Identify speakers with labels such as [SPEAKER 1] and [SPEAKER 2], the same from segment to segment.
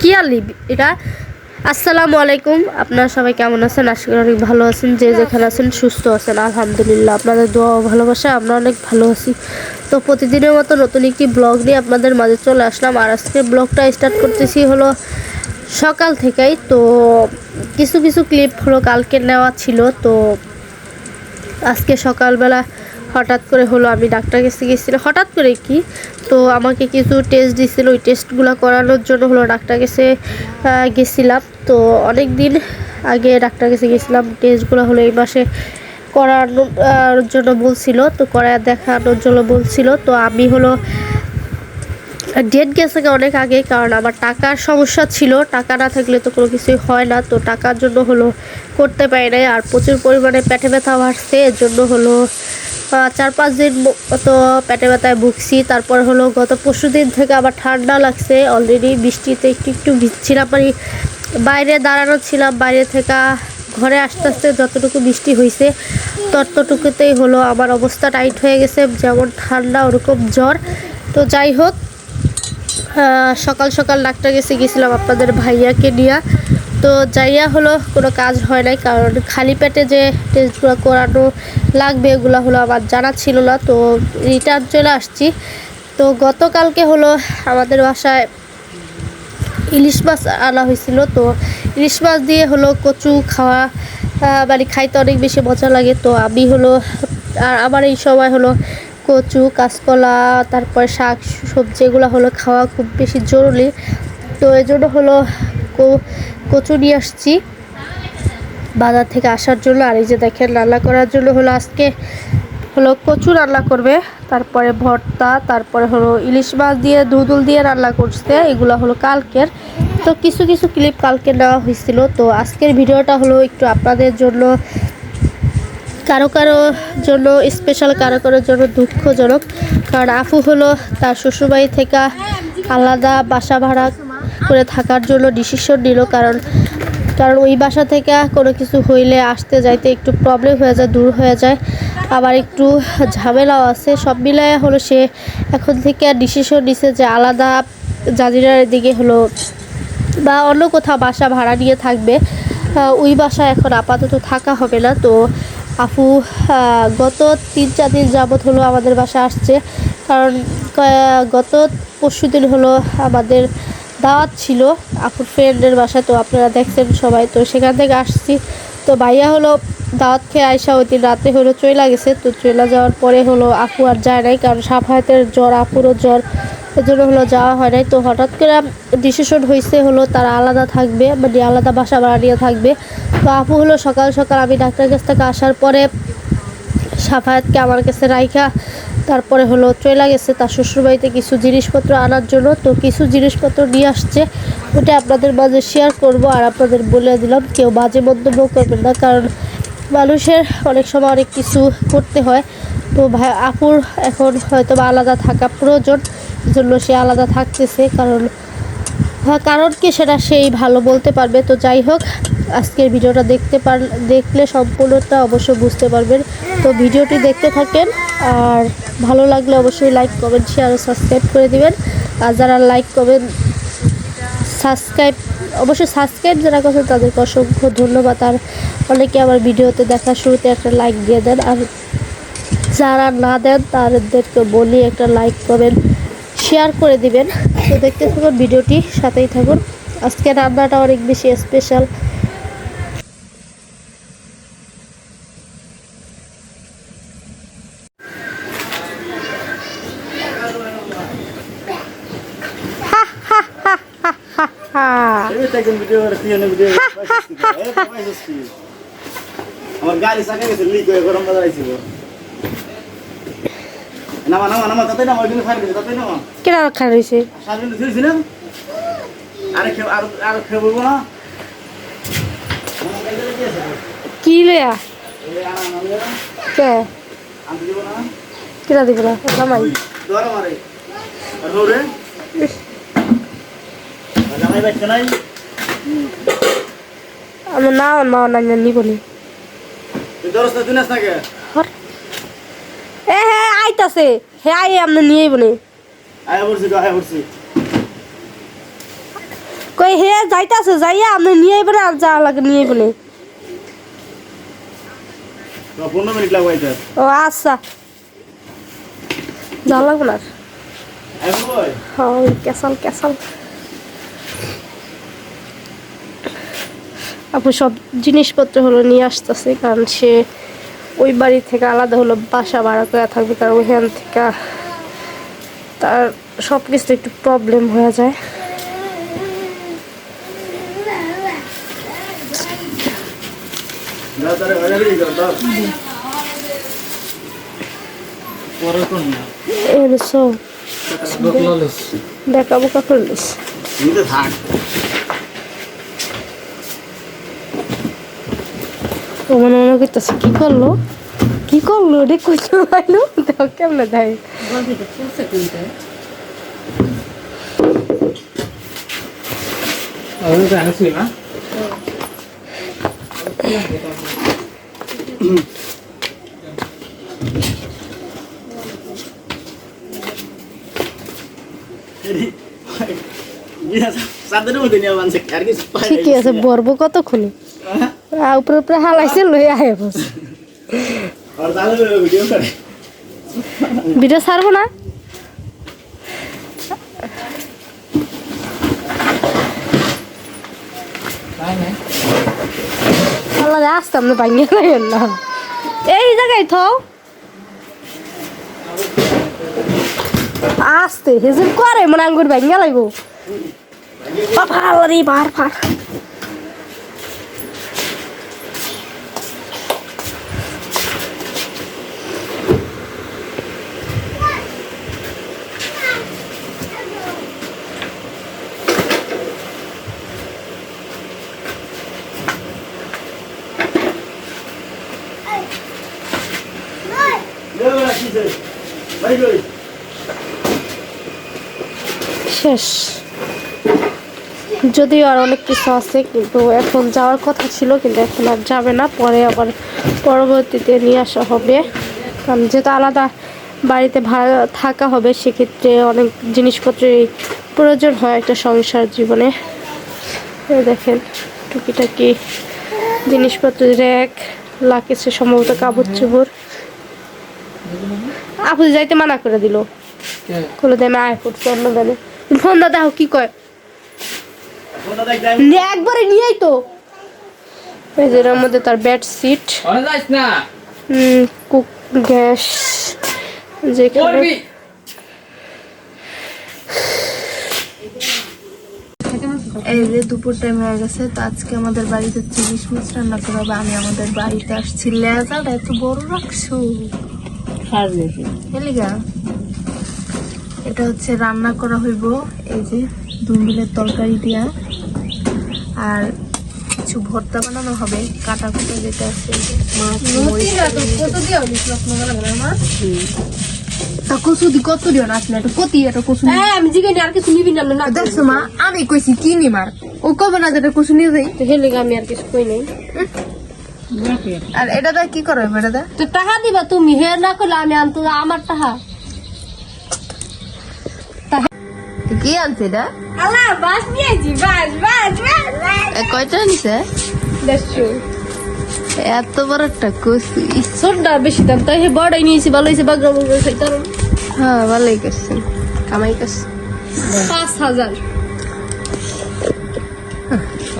[SPEAKER 1] কি আর লিবি এটা, আসসালামু আলাইকুম। আপনারা সবাই কেমন আছেন? আশা করি অনেক ভালো আছেন। যে যেখানে আছেন, সুস্থ আছেন। আলহামদুলিল্লাহ, আপনাদের দোয়া ভালোবাসা আমরা অনেক ভালো আছি। তো প্রতিদিনের মতো নতুন একটি ব্লগ নিয়ে আপনাদের মাঝে চলে আসলাম। আর আজকে ব্লগটা স্টার্ট করতেছি হলো সকাল থেকেই। তো কিছু কিছু ক্লিপ হলো কালকে নেওয়া ছিল। তো আজকে সকালবেলা হঠাৎ করে হলো আমি ডাক্তার কাছে গেছিলাম হঠাৎ করে কি? তো আমাকে কিছু টেস্ট দিছিল। ওই টেস্টগুলো করানোর জন্য হলো ডাক্তার কাছে গেছিলাম। তো অনেক দিন আগে ডাক্তার কাছে গেছিলাম টেস্টগুলো হলো এই মাসে করানোর জন্য বলছিল। তো করা, দেখানোর জন্য বলছিল। তো আমি হলো ডেট গেছে অনেক আগে, কারণ আমার টাকার সমস্যা ছিল। টাকা না থাকলে তো কোনো কিছুই হয় না। তো টাকার জন্য হলো করতে পারি নাই। আর প্রচুর পরিমাণে পেটে ব্যথা বাড়ছে। এর জন্য হলো চার পাঁচ দিন মতো পেটে ব্যথায় ভুগছি। তারপর হলো গত পরশু দিন থেকে আবার ঠান্ডা লাগছে। অলরেডি বৃষ্টিতে একটু একটু ভিজছিলাম। মানে বাইরে দাঁড়ানো ছিলাম, বাইরে থেকে ঘরে আস্তে আস্তে যতটুকু বৃষ্টি হয়েছে ততটুকুতেই হলো আমার অবস্থা টাইট হয়ে গেছে, যেমন ঠান্ডা, ওরকম জ্বর। তো যাই হোক সকাল সকাল ডাক্তার গেছে গেছিলাম আপনাদের ভাইয়াকে নিয়ে। তো যাইয়া হলো কোনো কাজ হয় নাই, কারণ খালি পেটে যে টেস্টগুলো করানো লাগবে, এগুলো হলো আমার জানা ছিল না, তো রিটার্ন চলে আসছি। তো গতকালকে হলো আমাদের বাসায় ইলিশ মাছ আনা হয়েছিল, তো ইলিশ মাছ দিয়ে হলো কচু খাওয়া মানে খাইতে অনেক বেশি মজা লাগে। তো আমি হলো, আর আমার এই সময় হলো কচু, কাঁচকলা, তারপর শাক, সবজি এগুলো হলো খাওয়া খুব বেশি জরুরি। তো এই জন্য হলো কচু নিয়ে আসছি। বাজার থেকে আসার জন্য আর এই যে দেখেন রান্না করার জন্য হলো আজকে হলো কচু রান্না করবে, তারপরে ভর্তা, তারপরে হলো ইলিশ মাছ দিয়ে ধুদুল দিয়ে রান্না করছে, এগুলো হলো কালকের। তো কিছু কিছু ক্লিপ কালকে নেওয়া হয়েছিল, তো আজকের ভিডিওটা হলো একটু আপনাদের জন্য কারও কারও জন্য স্পেশাল কারও কারোর জন্য দুঃখজনক। কারণ আফু হলো তার শ্বশুরবাড়ি থেকে আলাদা বাসা ভাড়া করে থাকার জন্য ডিসিশন নিল, কারণ কারণ ওই বাসা থেকে কোনো কিছু হইলে আসতে যাইতে একটু প্রবলেম হয়ে যায়, দূর হয়ে যায়। আবার একটু ঝামেলাও আছে। সব মিলায় হলো সে এখন থেকে ডিসিশন নিছে যে আলাদা জাজিরার দিকে হলো বা অন্য কোথাও বাসা ভাড়া নিয়ে থাকবে। ওই বাসা এখন আপাতত থাকা হবে না। তো আপু গত তিন চার দিন যাবৎ হলো আমাদের বাসা আসছে। কারণ গত পরশু দিন হলো আমাদের দাওয়াত ছিল আপুর ফ্রেন্ডের বাসা তো আপনারা দেখছেন সবাই। তো সেখান থেকে আসছি। তো ভাইয়া হলো দাওয়াত খেয়ে আইসা ওই দিন রাতে হলো চলে গেছে। তো চলে যাওয়ার পরে হলো আপু আর যায় নাই, কারণ সাফায়াতের জ্বর, আপুরও জ্বর এর জন্য হলো যাওয়া হয় নাই। তো হঠাৎ করে ডিসিশন হয়েছে হলো তারা আলাদা থাকবে মানে আলাদা বাসা ভাড়া নিয়ে থাকবে। তো আপু হলো সকাল সকাল আমি ডাক্তার কাছ থেকে আসার পরে সাফায়াতকে আমার কাছে রাইখা তারপরে হলো চলে গেছে তার শ্বশুরবাড়িতে কিছু জিনিসপত্র আনার জন্য। তো কিছু জিনিসপত্র নিয়ে আসছে, ওটা আপনাদের মাঝে শেয়ার করব আর আপনাদের বলে দিলাম কেউ বাজে মন্তব্য করবেন না, কারণ মানুষের অনেক সময় অনেক কিছু করতে হয়। তো ভাই, আপুর এখন হয়তো আলাদা থাকা প্রয়োজন জন্য সে আলাদা থাকতেছে, কারণ হ্যাঁ কারণ কি সেটা সেই ভালো বলতে পারবে। তো যাই হোক আজকের ভিডিওটা দেখতে পার, দেখলে সম্পূর্ণটা অবশ্যই বুঝতে পারবেন। তো ভিডিওটি দেখতে থাকেন, আর ভালো লাগলে অবশ্যই লাইক, কমেন্ট শেয়ার ও সাবস্ক্রাইব করে দিবেন। আর যারা লাইক, কমেন্ট সাবস্ক্রাইব অবশ্যই সাবস্ক্রাইব যারা করছেন, তাদেরকে অসংখ্য ধন্যবাদ। আর অনেকে আমার ভিডিওতে দেখার শুরুতে একটা লাইক দিয়ে দেন, আর যারা না দেন, তাদেরকে বলি একটা লাইক কমেন্ট শেয়ার করে দিবেন। তো দেখতে থাকুন ভিডিওটি, সাথেই থাকুন। আজকে রান্নাটা অনেক বেশি স্পেশাল
[SPEAKER 2] এটা কোন ভিডিও করে তুই এনে ভিডিও এ পাইছিস কি আমার গাড়ি সাকা গেছে লিক হয়ে গরম বাজার আইছিল নামা নামা নামা তাতে নামা ওইদিন ফাইল তাতে নামা
[SPEAKER 1] কেনা রাখা রয়েছে
[SPEAKER 2] সারাদিন ধুইছি না আরে খেয়ে আর আর খেয়ে বলব না
[SPEAKER 1] কি? লয়া কে
[SPEAKER 2] আমি দিব না?
[SPEAKER 1] কেনা দিব না
[SPEAKER 2] মারে। আর রে
[SPEAKER 1] আমার না না নিব নি।
[SPEAKER 2] না দিনাস না কে
[SPEAKER 1] হর। এ হে আইতাছে। হে আই আপনি নিয়ে আইব নি।
[SPEAKER 2] আয়া বলছি তো আয়া বলছি
[SPEAKER 1] কই হে যাইতাছে যাইয়া আপনি নিয়ে আইবেন আর যা লাগে নিয়ে আইবেন
[SPEAKER 2] পনেরো মিনিট লাগবে এটা
[SPEAKER 1] ও আচ্ছা। যা লাগবে না হ্যাঁ ক্যাসাল ক্যাসাল। আপু সব জিনিসপত্র হলো নিয়ে আসতেছে কারণ সে ওই বাড়ি থেকে আলাদা হলো বাসা ভাড়া করে থাকবে কারণ ওইখান থেকে তার সব কিছু একটু প্রবলেম হয়ে যায়।
[SPEAKER 2] দেখাবো ওইটা দিয়ে দাও দাও
[SPEAKER 3] পরে কোন না
[SPEAKER 1] এর সব
[SPEAKER 3] বকলালিস
[SPEAKER 1] বেকা বোকা করলিস
[SPEAKER 2] নিতে থাক
[SPEAKER 1] ও মনে মনে করতেছে কি করল? কি করল রে? কইতে পাইলো দেখো কেমনে দেয়। ঠিকই আছে বরবো কতক্ষণে আ, উপরে উপরে হালাইছে লই আহে
[SPEAKER 2] ভিডিও
[SPEAKER 1] ছাড়বো না? আল্লাহ আসতাম না ভাঙিয়ে লাগেন না এই জায়গায় থো আসতে হেজের করে মনে আঙ্গুর ভাঙিয়ে লাগবো। বাবা রে বার বার শেষ যদিও আর অনেক কিছু আছে কিন্তু এখন যাওয়ার কথা ছিল কিন্তু এখন আর যাবে না। পরে আবার পরবর্তীতে নিয়ে আসা হবে। কারণ যেহেতু আলাদা বাড়িতে ভাড়া থাকা হবে সেক্ষেত্রে অনেক জিনিসপত্রের প্রয়োজন হয় একটা সংসার জীবনে। দেখেন টুকিটাকি জিনিসপত্র র্যাক লাকেছে সম্ভবত কাপড় চোপড় আপু যাইতে মানা করে দিল। কোনো দেমে আয় করছে অন্য দেমে ফোন দাদা কি কয়?
[SPEAKER 2] দেখ
[SPEAKER 1] একবারে নিয়েই তো। এর মধ্যে তার বেড সিট কুক গ্যাস যেখানে
[SPEAKER 4] এই যে দুপুর টাইম হয়ে গেছে তো আজকে আমাদের বাড়িতে চিংড়ি মাছ রান্না করা হবে। আমি আমাদের বাড়িতে আসছি। লেজাটা এত বড় রাখছো। এলিগা। এটা হচ্ছে রান্না করা হইব এই যে দুম্বিলের তরকারি দিয়া। আর কিছু ভর্তা বানানো হবে কাটা কুটা যেটা আছে
[SPEAKER 5] কচু দি কত দিও না আসলে কতি এটা কচু
[SPEAKER 1] হ্যাঁ আমি আর কিছু নিবি না না
[SPEAKER 5] দেখছ মা আমি কইছি কি নিমার? ও কবে না যেটা কচু নিয়ে যাই।
[SPEAKER 1] তো হেলে আমি আর কিছু কই নাই।
[SPEAKER 4] আর এটা দা কি করা এটা দা
[SPEAKER 1] তো টাকা দিবা তুমি হে না করলে আমি আনতো আমার টাকা
[SPEAKER 4] কি আনছে এটা
[SPEAKER 5] আল্লাহ বাস নিয়েছি বাস বাস বাস
[SPEAKER 4] এ, কয়টা নিছে
[SPEAKER 1] দেখছ
[SPEAKER 4] এত বড় একটা কচু ইস,
[SPEAKER 1] ছোটটা বেশি দাম তাই হে বড়াই নিয়েছি ভালো হয়েছে বাগড়া বাগড়া খাইতে
[SPEAKER 4] হ্যাঁ ভালোই করছে কামাই করছে।
[SPEAKER 1] পাঁচ হাজার।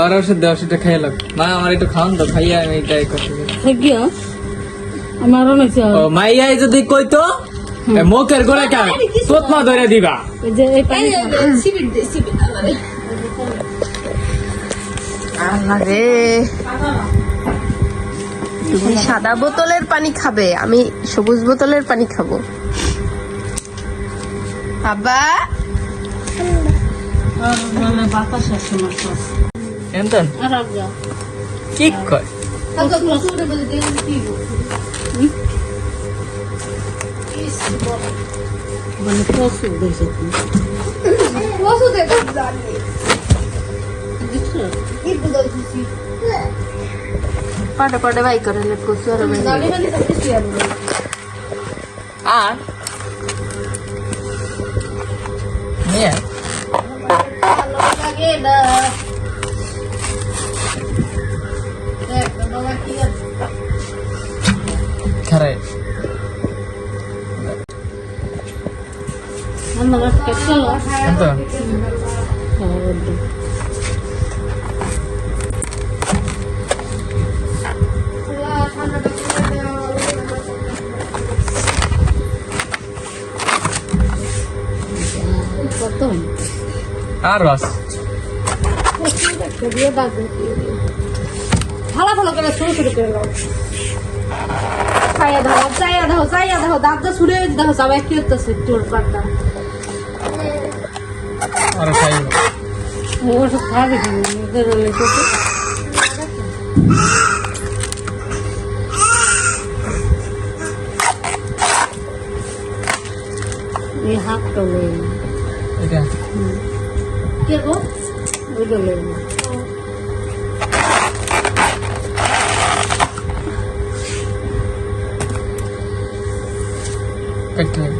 [SPEAKER 3] আর ওষুধ দে ওষুধটা খাইয়ে লাগ মা আমার একটু খাওয়ান তো খাইয়া আমি এটাই করতে
[SPEAKER 1] গিয়া। আমারও নাকি
[SPEAKER 3] ও মাইয়াই যদি কইতো মুখের গোড়া কা তোতমা ধরে দিবা।
[SPEAKER 1] যে এই পানি
[SPEAKER 4] আরে তুমি সাদা বোতলের পানি খাবে আমি সবুজ বোতলের পানি খাব।
[SPEAKER 3] কি কয়?
[SPEAKER 4] મને ફોસું દઈ શકું ફોસું દે તો જાની પાટે
[SPEAKER 3] પાટે વાઈ
[SPEAKER 1] કરે ને કોસર મે ગાડી
[SPEAKER 3] વાલી
[SPEAKER 1] સબ કુછ યાર આ ને લાગે ના ખરે আমার চলো
[SPEAKER 3] কিন্তু
[SPEAKER 1] কত
[SPEAKER 3] আর রস
[SPEAKER 1] ভালো ভালো করে শুরু শুরু করে দাও চাইয়া দাও চাইয়া দাও চাইয়া দাও দাঁতটা ছুড়ে দাও সবাই কি হতেছে তোর পাটটা
[SPEAKER 6] रसायन वो सब खा भी के इधर तो।
[SPEAKER 3] ले लेके ये हाफ़
[SPEAKER 1] तो ले ठीक क्या वो वो
[SPEAKER 3] तो
[SPEAKER 1] ले
[SPEAKER 6] कट
[SPEAKER 1] ले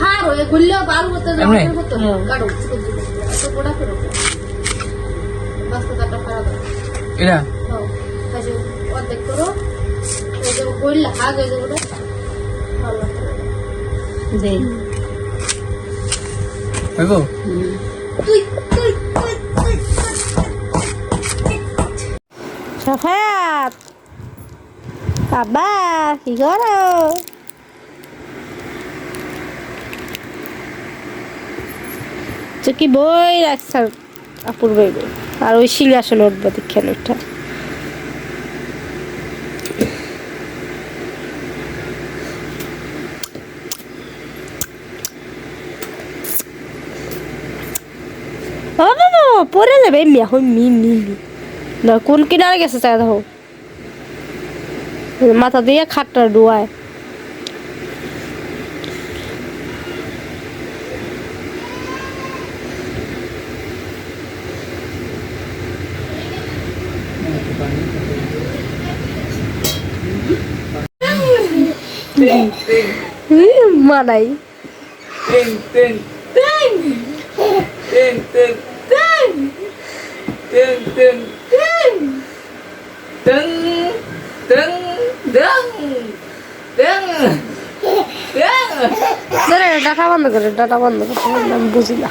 [SPEAKER 1] ಹಾರು ಗುಲ್ಯ ಬಾಲ್ ಬರ್ತದೆ ಕಾಡು ಕೂಡ ಕೊಡು ಬಸ್
[SPEAKER 3] ಕಟ್ಟ
[SPEAKER 1] ಖರಾಬ್ ಇಲ್ಲ অর্ধেক করো। এই যে গুল্লা আগে যে ওটা
[SPEAKER 6] দেই
[SPEAKER 3] হইবো
[SPEAKER 1] তুই তুই কি করো? কি বই রাখছার অপূর্ব আর ওই সিংহাসন উঠবো দেখেন বাবা পরে যাবে মি মি কোন কিনারে গেছে মাথা দিয়ে খাটটা ডুয়ায় মানাই। ডাটা বন্ধ করে ডাটা বন্ধ করে আমি বুঝি না